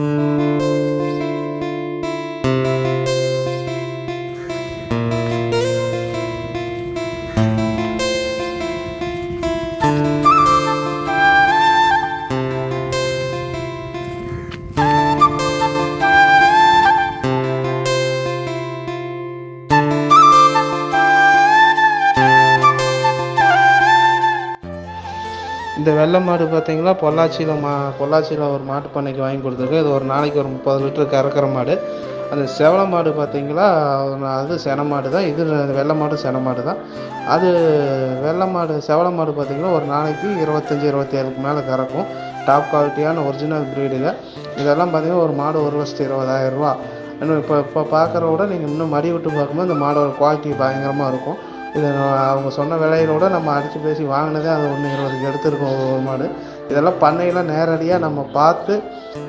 Música இந்த வெள்ளை மாடு பார்த்தீங்கன்னா பொள்ளாச்சியில் மா பொள்ளாச்சியில் ஒரு மாட்டு பண்ணைக்கு வாங்கி கொடுத்துருக்கு. இது ஒரு நாளைக்கு ஒரு முப்பது லிட்டர் கறக்கிற மாடு. அந்த செவல மாடு பார்த்தீங்களா? அது சென மாடு தான் இது வெள்ளை மாடு சென மாடு தான் அது வெள்ளை மாடு செவல மாடு பார்த்தீங்கன்னா ஒரு நாளைக்கு இருபத்தஞ்சி இருபத்தி ஏழுக்கு மேலே கறக்கும். டாப் குவாலிட்டியான ஒரிஜினல் ப்ரீடுங்க இதெல்லாம் பார்த்திங்கன்னா ஒரு மாடு ஒரு லட்சத்து இருபதாயிரம் ரூபா. இன்னும் இப்போ இப்போ பார்க்குற விட நீங்கள் இன்னும் மடி விட்டு பார்க்கும்போது இந்த மாடோட குவாலிட்டி பயங்கரமாக இருக்கும். இது அவங்க சொன்ன விலையிலோட நம்ம அடித்து பேசி வாங்கினதே அது ஒன்று இருபதுக்கு எடுத்துருக்கோம் ஒரு மாடு. இதெல்லாம் பண்ணையில் நேரடியாக நம்ம பார்த்து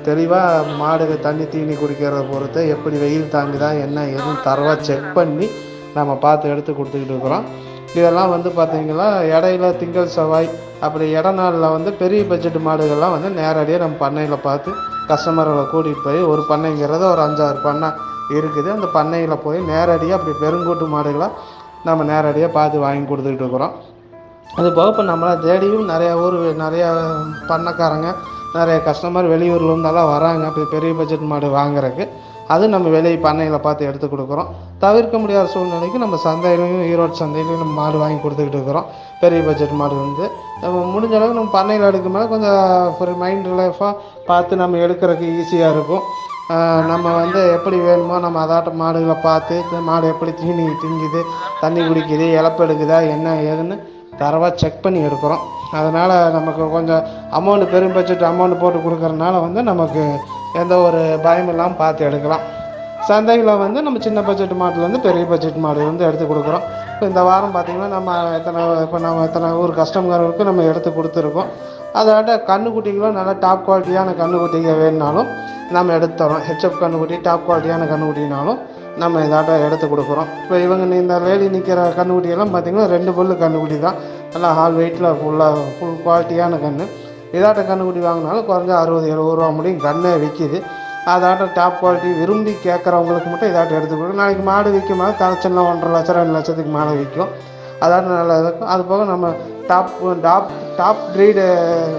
தெளிவாக மாடுக்கு தண்ணி தீனி குடிக்கிறத பொறுத்து எப்படி வெயில் தாங்குதா என்ன ஏதுன்னு தரவாக செக் பண்ணி நம்ம பார்த்து எடுத்து கொடுத்துக்கிட்டு இருக்கிறோம். இதெல்லாம் வந்து பார்த்தீங்கன்னா இடையில திங்கள் செவ்வாய் அப்படி இட நாளில் வந்து பெரிய பட்ஜெட் மாடுகள்லாம் வந்து நேரடியாக நம்ம பண்ணையில் பார்த்து கஸ்டமர்களை கூட்டிகிட்டு போய் ஒரு பண்ணைங்கிறது ஒரு அஞ்சாறு பண்ணை இருக்குது. அந்த பண்ணையில் போய் நேரடியாக அப்படி பெருங்கூட்டு மாடுகளாக நம்ம நேரடியாக பார்த்து வாங்கி கொடுத்துக்கிட்டு இருக்கிறோம். அது போக இப்போ நம்மளை தேடியும் நிறையா ஊர் நிறையா பண்ணக்காரங்க நிறைய கஸ்டமர் வெளியூர்ல இருந்தெல்லாம் வராங்க. இப்போ பெரிய பட்ஜெட் மாடு வாங்குறதுக்கு. அது நம்ம வெளியே பண்ணையில் பார்த்து எடுத்து கொடுக்குறோம். தவிர்க்க முடியாத சூழ்நிலைக்கு நம்ம சந்தையிலையும் ஈரோடு சந்தையிலையும் நம்ம மாடு வாங்கி கொடுத்துக்கிட்டு இருக்கிறோம். பெரிய பட்ஜெட் மாடு வந்து. நம்ம முடிஞ்ச அளவுக்கு நம்ம பண்ணையில் எடுக்கும் கொஞ்சம் ஒரு மைண்ட் ரிலைஃபாக பார்த்து நம்ம எடுக்கிறதுக்கு ஈஸியாக இருக்கும். நம்ம வந்து எப்படி வேணுமோ நம்ம அதாட்ட மாடுகளை பார்த்து மாடு எப்படி தீனி திங்குது தண்ணி குடிக்குது இழப்பு எடுக்குதா என்ன ஏதுன்னு தரவாக செக் பண்ணி எடுக்கிறோம். அதனால் நமக்கு கொஞ்சம் அமௌண்ட் பெரும் பட்ஜெட் அமௌண்ட் போட்டு கொடுக்குறதுனால வந்து நமக்கு எந்த ஒரு பயமும் இல்லாமல் பார்த்து எடுக்கலாம். சந்தையில் வந்து நம்ம சின்ன பட்ஜெட் மாட்டுலேருந்து பெரிய பட்ஜெட் மாடு வந்து எடுத்து கொடுக்குறோம். இப்போ இந்த வாரம் பார்த்திங்கன்னா நம்ம எத்தனை இப்போ நம்ம எத்தனை ஊர் கஸ்டமர்களுக்கு நம்ம எடுத்து கொடுத்துருக்கோம். அதோட கண்ணுக்குட்டிகளும் நல்லா டாப் குவாலிட்டியான கண்ணுக்குட்டிங்க வேணுனாலும் நம்ம எடுத்து தரோம் ஹெச்எஃப் கண்ணுக்குட்டி டாப் குவாலிட்டியான கண்ணுக்குட்டினாலும் நம்ம இதாட்ட எடுத்து கொடுக்குறோம். இப்போ இவங்க இந்த லேடி நிற்கிற கண்ணுக்குட்டியெல்லாம் பார்த்திங்கன்னா ரெண்டு புல்லு கண்ணுக்குட்டி தான். நல்லா ஹால் வெயிட்டில் ஃபுல்லாக ஃபுல் குவாலிட்டியான கன்று இதாட்ட கண்ணுக்குட்டி வாங்கினாலும் குறைஞ்ச அறுபது எழுபது ரூபா முடியும். கண்ணே விற்கிது அதாட்ட டாப் குவாலிட்டி விரும்பி கேட்குறவங்களுக்கு மட்டும் இதாட்ட எடுத்து கொடுக்கும் நாளைக்கு மாடு விற்கும் போது சின்ன ஒன்றரை லட்சம் ரெண்டு லட்சத்துக்கு மேலே விற்கும் அதாட்ட நல்லா இருக்கும். அது போக நம்ம டாப் டாப் டாப் ப்ரீடு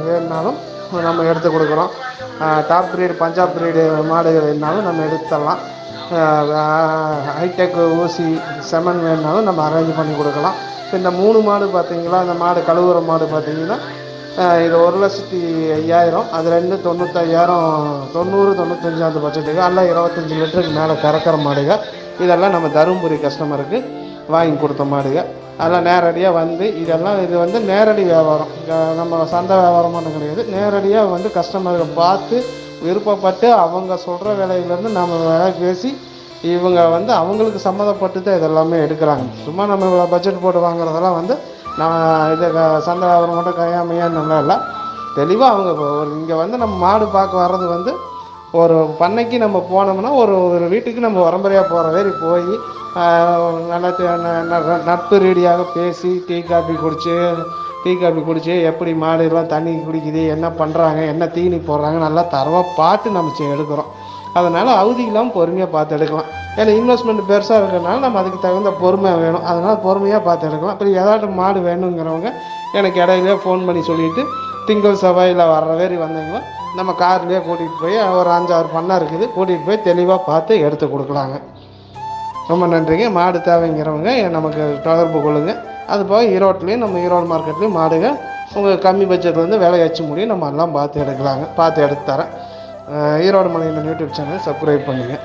வேணுனாலும் நம்ம எடுத்து கொடுக்குறோம். டாப் ப்ரீடு பஞ்சாப் ப்ரீடு மாடு வேணுனாலும் நம்ம எடுத்து தரலாம் ஹைடெக் ஊசி செமன் வேணுனாலும் நம்ம அரேஞ்ச் பண்ணி கொடுக்கலாம். இப்போ இந்த மூணு மாடு பார்த்தீங்களா இந்த மாடு கழுவுற மாடு பார்த்தீங்கன்னா இது ஒரு லட்சத்தி ஐயாயிரம் அது ரெண்டு தொண்ணூத்தையாயிரம் தொண்ணூறு தொண்ணூத்தஞ்சாவது பட்ஜெட்டுக்கு அல்ல இருபத்தஞ்சி லிட்டருக்கு மேலே கறக்கிற மாடுங்க இதெல்லாம் நம்ம தருமபுரி கஸ்டமருக்கு வாங்கி கொடுத்த மாடுங்க அதெல்லாம் நேரடியாக வந்து இதெல்லாம் இது வந்து நேரடி வியாபாரம். நம்ம சந்தை வியாபாரம் மட்டும் கிடையாது. நேரடியாக வந்து கஸ்டமர்கள் பார்த்து விருப்பப்பட்டு அவங்க சொல்கிற விலையிலேருந்து நம்ம விலை பேசி இவங்க வந்து அவங்களுக்கு சம்மந்தப்பட்டு தான் இதெல்லாமே எடுக்கிறாங்க. சும்மா நம்ம இவ்வளோ பட்ஜெட் போட்டு வாங்குறதெல்லாம் வந்து நான் இது சந்தை வியாபாரம் மட்டும் கையாமையான்னு நல்லா இல்லை. தெளிவாக அவங்க ஒரு இங்கே வந்து நம்ம மாடு பார்க்க வர்றது வந்து ஒரு பண்ணைக்கு நம்ம போனோம்னா ஒரு ஒரு வீட்டுக்கு நம்ம உரம்பரையாக போகிற மாதிரி போய் நல்லா நட்பு ரீதியாக பேசி டீ காபி குடிச்சு டீ காபி குடிச்சு எப்படி மாடுலாம் தண்ணி குடிக்குது என்ன பண்ணுறாங்க என்ன தீனி போடுறாங்க நல்லா தரவாக பார்த்து நம்ம செ- எடுக்கிறோம். அதனால் அவதி இல்லாமல் பொறுமையாக பார்த்து எடுக்கலாம். ஏன்னா இன்வெஸ்ட்மெண்ட் பெருசாக இருக்கிறனால நம்ம அதுக்கு தகுந்த பொறுமை வேணும். அதனால் பொறுமையாக பார்த்து எடுக்கலாம். அப்புறம் ஏதாட்டும் மாடு வேணுங்கிறவங்க எனக்கு இடையிலே ஃபோன் பண்ணி சொல்லிவிட்டு திங்கள் செவ்வாயில் வர்ற மாதிரி வந்தீங்கன்னா நம்ம கார்லேயே கூட்டிகிட்டு போய் ஒரு அஞ்சாறு பண்ணை இருக்குது. கூட்டிகிட்டு போய் தெளிவாக பார்த்து எடுத்து கொடுக்கலாங்க. ரொம்ப நன்றிங்க. மாடு தேவைங்கிறவங்க நமக்கு தொடர்பு கொள்ளுங்க. அது போக ஈரோட்லேயும் நம்ம ஈரோடு மார்க்கெட்லேயும் மாடுங்க உங்கள் கம்மி பட்ஜெட்டில் வந்து விலை வச்சு முடியும். நம்ம எல்லாம் பார்த்து எடுக்கலாங்க. பார்த்து எடுத்து தரேன். ஈரோடு மலையின் யூடியூப் சேனல் சப்ஸ்கிரைப் பண்ணுங்கள்